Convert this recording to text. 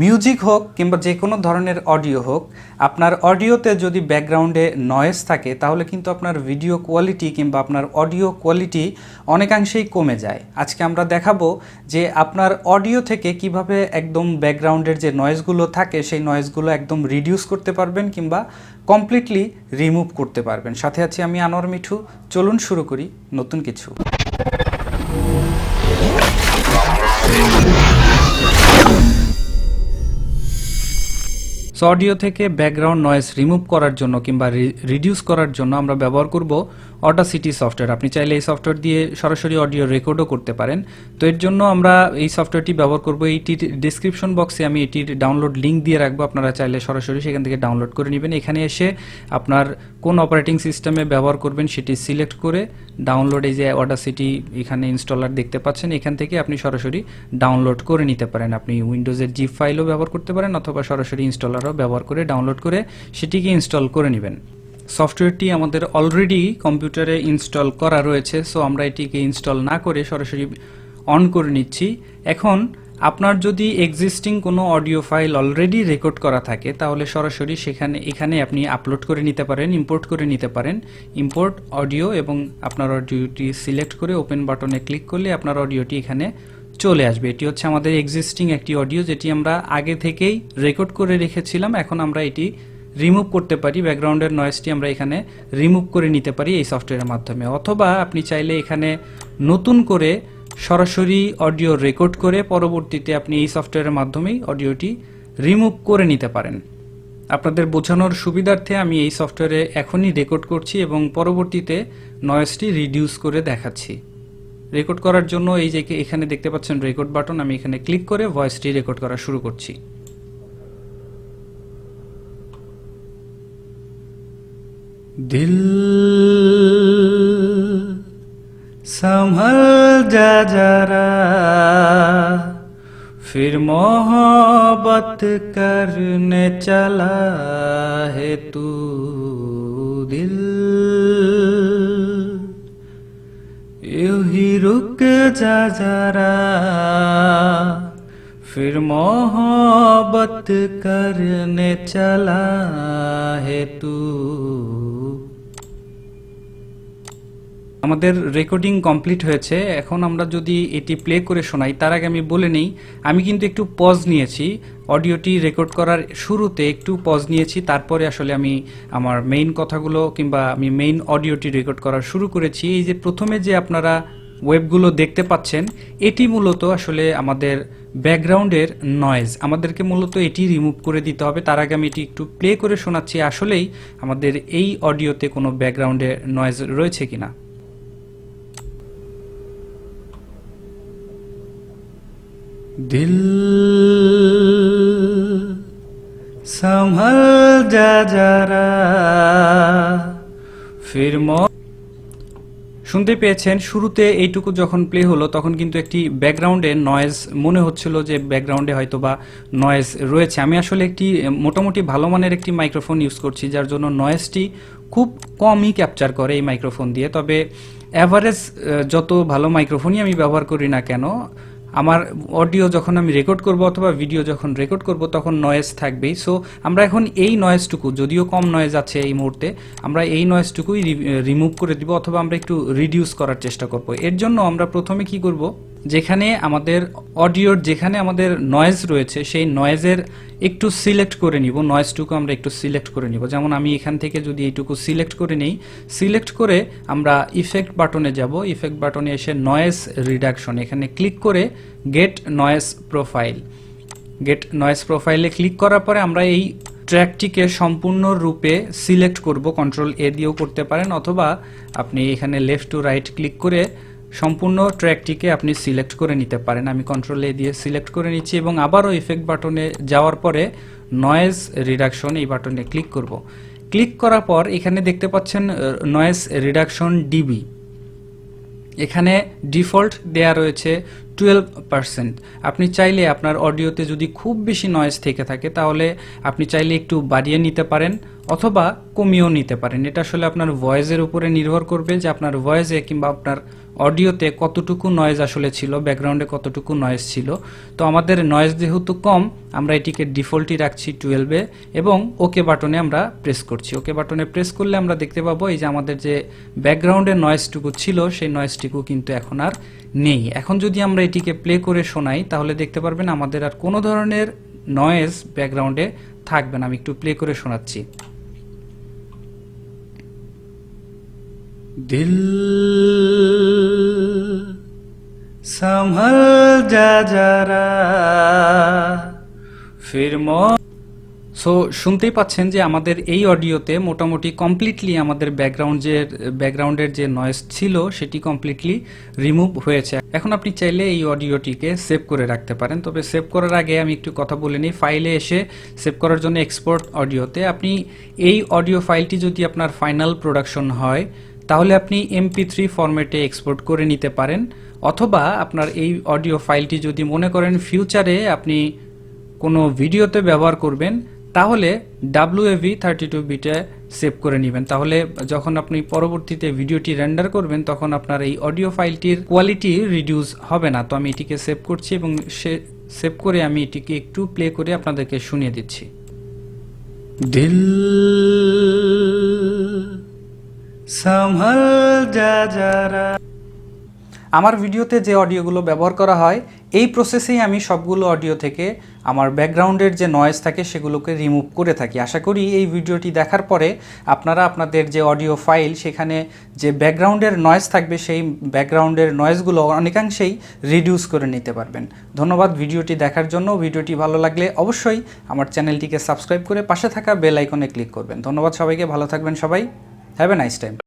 Music হোক কিংবা যে কোনো ধরনের অডিও হোক, আপনার অডিওতে যদি ব্যাকগ্রাউন্ডে নয়েজ থাকে, তাহলে কিন্তু আপনার ভিডিও কোয়ালিটি কিংবা আপনার অডিও কোয়ালিটি অনেকাংশেই কমে যায়। আজকে আমরা দেখাবো যে আপনার অডিও থেকে কীভাবে একদম ব্যাকগ্রাউন্ডের যে নয়েজগুলো থাকে, সেই নয়েজগুলো একদম রিডিউস করতে পারবেন কিংবা কমপ্লিটলি রিমুভ করতে পারবেন। সাথে আছি আমি আনোয়ার মিঠু। চলুন শুরু করি নতুন কিছু। সো অডিও থেকে ব্যাকগ্রাউন্ড নয়েস রিমুভ করার জন্য কিংবা রিডিউস করার জন্য আমরা ব্যবহার করব অটাসিটি সফটওয়্যার আপনি চাইলে এই সফটওয়্যার দিয়ে সরাসরি অডিও রেকর্ডও করতে পারেন। তো এর জন্য আমরা এই সফটওয়্যারটি ব্যবহার করব। এইটির ডিসক্রিপশন বক্সে আমি এটির ডাউনলোড লিঙ্ক দিয়ে রাখব। আপনারা চাইলে সরাসরি সেখান থেকে ডাউনলোড করে নেবেন। এখানে এসে আপনার কোন অপারেটিং সিস্টেমে ব্যবহার করবেন সেটি সিলেক্ট করে ডাউনলোড এই যে অডাসিটি এখানে ইনস্টলার দেখতে পাচ্ছেন, এখান থেকে আপনি সরাসরি ডাউনলোড করে নিতে পারেন। আপনি উইন্ডোজের জিপ ফাইলও ব্যবহার করতে পারেন অথবা সরাসরি ইনস্টলারও ব্যবহার করে ডাউনলোড করে সেটিকে ইনস্টল করে নেবেন। সফটওয়্যারটি আমাদের অলরেডি কম্পিউটারে ইনস্টল করা রয়েছে সো আমরা এটিকে ইনস্টল না করে সরাসরি অন করে নিচ্ছি। এখন আপনার যদি এক্সিস্টিং কোনো অডিও ফাইল অলরেডি রেকর্ড করা থাকে, তাহলে সরাসরি সেখানে, এখানে আপনি আপলোড করে নিতে পারেন ইম্পোর্ট করে নিতে পারেন। ইম্পোর্ট অডিও এবং আপনার অডিওটি সিলেক্ট করে ওপেন বাটনে ক্লিক করলে আপনার অডিওটি এখানে চলে আসবে। এটি হচ্ছে আমাদের এক্সিস্টিং একটি অডিও যেটি আমরা আগে থেকেই রেকর্ড করে রেখেছিলাম। এখন আমরা এটি রিমুভ করতে পারি। ব্যাকগ্রাউন্ডের নয়েজটি আমরা এখানে রিমুভ করে নিতে পারি এই সফটওয়্যারের মাধ্যমে। অথবা আপনি চাইলে এখানে নতুন করে সরাসরি অডিও রেকর্ড করে পরবর্তীতে আপনি এই সফটওয়্যারের মাধ্যমেই অডিওটি রিমুভ করে নিতে পারেন। আপনাদের বোঝানোর সুবিধার্থে আমি এই সফটওয়্যারে এখনই রেকর্ড করছি এবং পরবর্তীতে নয়েসটি রিডিউস করে দেখাচ্ছি। রেকর্ড করার জন্য এই যে এখানে দেখতে পাচ্ছেন রেকর্ড বাটন, আমি এখানে ক্লিক করে ভয়েসটি রেকর্ড করা শুরু করছি। দিল সামাল जा जरा, फिर मोहब्बत करने चला है तू दिल। यू ही रुक जा जरा, फिर मोहब्बत करने चला है तू আমাদের রেকর্ডিং কমপ্লিট হয়েছে। এখন আমরা যদি এটি প্লে করে শোনাই, তার আগে আমি বলে নিই, আমি কিন্তু একটু পজ নিয়েছি। অডিওটি রেকর্ড করার শুরুতে একটু পজ নিয়েছি, তারপরে আসলে আমি আমার মেইন কথাগুলো কিংবা আমি মেইন অডিওটি রেকর্ড করা শুরু করেছি। এই যে প্রথমে যে আপনারা ওয়েবগুলো দেখতে পাচ্ছেন, এটি মূলত আসলে আমাদের ব্যাকগ্রাউন্ডের নয়েজ আমাদেরকে মূলত এটি রিমুভ করে দিতে হবে। তার আগে আমি এটি একটু প্লে করে শোনাচ্ছি। আসলেই আমাদের এই অডিওতে কোনো ব্যাকগ্রাউন্ডের নয়েজ রয়েছে কিনা। दिल संभल जा जरा फिर मो শুনতে পেয়েছেন শুরুতে এইটুকু যখন প্লে হলো তখন কিন্তু একটি ব্যাকগ্রাউন্ডে নয়েজ মনে হচ্ছিল যে ব্যাকগ্রাউন্ডে হয়তো বা নয়েজ রয়েছে আমি আসলে একটি মোটামুটি ভালো মানের একটি মাইক্রোফোন ইউজ করছি যার জন্য নয়েজটি খুব কমই ক্যাপচার করে এই মাইক্রোফোন দিয়ে তবে অ্যাভারেজ যত ভালো মাইক্রোফোনই আমি ব্যবহার করি না কেন আমার অডিও যখন আমি রেকর্ড করব অথবা ভিডিও যখন রেকর্ড করব, তখন নয়েজ থাকবেই। সো আমরা এখন এই নয়েজটুকু যদিও কম নয়েজ আছে এই মুহূর্তে, আমরা এই নয়েজটুকুই রিমুভ করে দিব অথবা আমরা একটু রিডিউস করার চেষ্টা করব। এর জন্য আমরা প্রথমে কি করব? যেখানে আমাদের অডিওর যেখানে আমাদের নয়েজ রয়েছে, সেই নয়েজের একটু সিলেক্ট করে নিব। নয়েজটুকু আমরা একটু সিলেক্ট করে নিব। যেমন আমি এখান থেকে যদি এইটুকু সিলেক্ট করে নেই সিলেক্ট করে আমরা ইফেক্ট বাটনে যাব। ইফেক্ট বাটনে এসে নয়েজ রিডাকশন এখানে ক্লিক করে get noise profile get noise প্রোফাইলে ক্লিক করার পরে আমরা এই ট্র্যাকটিকে সম্পূর্ণরূপে সিলেক্ট করব। কন্ট্রোল এ দিয়েও করতে পারেন, অথবা আপনি এখানে লেফট টু রাইট ক্লিক করে সম্পূর্ণ ট্র্যাকটিকে আপনি সিলেক্ট করে নিতে পারেন। আমি কন্ট্রোল এ দিয়ে সিলেক্ট করে নিচ্ছি এবং আবারও ইফেক্ট বাটনে যাওয়ার পরে নয়েজ রিডাকশন এই বাটনে ক্লিক করব। ক্লিক করার পর এখানে দেখতে পাচ্ছেন নয়েজ রিডাকশন ডিবি এখানে ডিফল্ট দেয়া রয়েছে টুয়েলভ পার্সেন্ট আপনি চাইলে আপনার অডিওতে যদি খুব বেশি নয়েজ থেকে থাকে, তাহলে আপনি চাইলে একটু বাড়িয়ে নিতে পারেন অথবা কমিয়েও নিতে পারেন। এটা আসলে আপনার ভয়েসের উপরে নির্ভর করবে যে আপনার ভয়েসে কিংবা আপনার অডিওতে কতটুকু নয়েজ আসলে ছিল ব্যাকগ্রাউন্ডে কতটুকু নয়েজ ছিল। তো আমাদের নয়েজ যেহেতু কম, আমরা এটিকে ডিফল্টই রাখছি টুয়েলভে এবং ওকে বাটনে আমরা প্রেস করছি। ওকে বাটনে প্রেস করলে আমরা দেখতে পাবো এই যে আমাদের যে ব্যাকগ্রাউন্ডের নয়েজটুকু ছিল, সেই নয়েজটুকু কিন্তু এখন আর নেই। এখন যদি আমরা এটিকে প্লে করে শোনাই, তাহলে দেখতে পারবেন আমাদের আর কোনো ধরনের নয়েজ ব্যাকগ্রাউন্ডে থাকবে না। আমি একটু প্লে করে শোনাচ্ছি। दिल संभल जा जरा फिर मौ সো শুনতেই পাচ্ছেন যে আমাদের এই অডিওতে মোটামুটি কমপ্লিটলি আমাদের ব্যাকগ্রাউন্ড যে ব্যাকগ্রাউন্ডের যে নয়েজ ছিল সেটি কমপ্লিটলি রিমুভ হয়েছে এখন আপনি চাইলে এই অডিওটিকে সেভ করে রাখতে পারেন তবে সেভ করার আগে আমি একটু কথা বলে নিই ফাইলে এসে সেভ করার জন্য এক্সপোর্ট অডিওতে আপনি এই অডিও ফাইলটি যদি আপনার ফাইনাল প্রোডাকশন হয় তাহলে আপনি এমপি থ্রি ফরম্যাটে এক্সপোর্ট করে নিতে পারেন, অথবা আপনার এই অডিও ফাইলটি যদি মনে করেন ফিউচারে আপনি কোনো ভিডিওতে ব্যবহার করবেন, তাহলে W A V thirty two বিটে সেভ করে নেবেন। তাহলে যখন আপনি পরবর্তীতে ভিডিওটি রেন্ডার করবেন, তখন আপনার এই অডিও ফাইলটির কোয়ালিটি রিডিউস হবে না। তো আমি এটিকে সেভ করছি এবং সে সেভ করে আমি এটিকে একটু প্লে করে আপনাদেরকে শুনিয়ে দিচ্ছি। দিল সামল যা যারা। আমার ভিডিওতে যে অডিওগুলো ব্যবহার করা হয়, এই প্রসেসেই আমি সবগুলো অডিও থেকে আমার ব্যাকগ্রাউন্ডের যে নয়েজ থাকে সেগুলোকে রিমুভ করে থাকি। আশা করি এই ভিডিওটি দেখার পরে আপনারা আপনাদের যে অডিও ফাইল সেখানে যে ব্যাকগ্রাউন্ডের নয়েজ থাকবে, সেই ব্যাকগ্রাউন্ডের নয়েজগুলো অনেকাংশেই রিডিউস করে নিতে পারবেন। ধন্যবাদ ভিডিওটি দেখার জন্য। ভিডিওটি ভালো লাগলে অবশ্যই আমার চ্যানেলটিকে সাবস্ক্রাইব করে পাশে থাকা বেল আইকনে ক্লিক করবেন। ধন্যবাদ সবাইকে। ভালো থাকবেন সবাই। Have a nice time